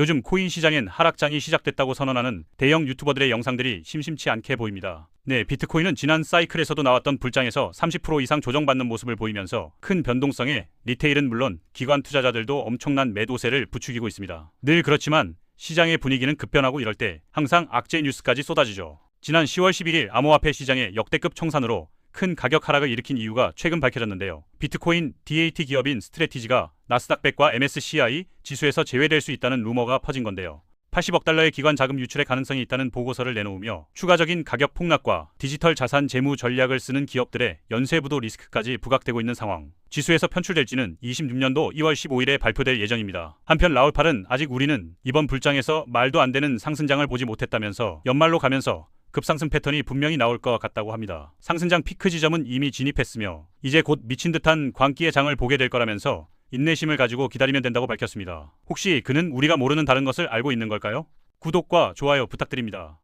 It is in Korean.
요즘 코인 시장엔 하락장이 시작됐다고 선언하는 대형 유튜버들의 영상들이 심심치 않게 보입니다. 네, 비트코인은 지난 사이클에서도 나왔던 불장에서 30% 이상 조정받는 모습을 보이면서 큰 변동성에 리테일은 물론 기관 투자자들도 엄청난 매도세를 부추기고 있습니다. 늘 그렇지만 시장의 분위기는 급변하고 이럴 때 항상 악재 뉴스까지 쏟아지죠. 지난 10월 11일 암호화폐 시장의 역대급 청산으로 큰 가격 하락을 일으킨 이유가 최근 밝혀졌는데요. 비트코인 DAT 기업인 스트레티지가 나스닥 100과 MSCI 지수에서 제외될 수 있다는 루머가 퍼진 건데요. 80억 달러의 기관 자금 유출의 가능성이 있다는 보고서를 내놓으며 추가적인 가격 폭락과 디지털 자산 재무 전략을 쓰는 기업들의 연쇄부도 리스크까지 부각되고 있는 상황. 지수에서 편출될지는 26년도 2월 15일에 발표될 예정입니다. 한편 라울팔은 아직 우리는 이번 불장에서 말도 안 되는 상승장을 보지 못했다면서 연말로 가면서 급상승 패턴이 분명히 나올 것 같다고 합니다. 상승장 피크 지점은 이미 진입했으며 이제 곧 미친 듯한 광기의 장을 보게 될 거라면서 인내심을 가지고 기다리면 된다고 밝혔습니다. 혹시 그는 우리가 모르는 다른 것을 알고 있는 걸까요? 구독과 좋아요 부탁드립니다.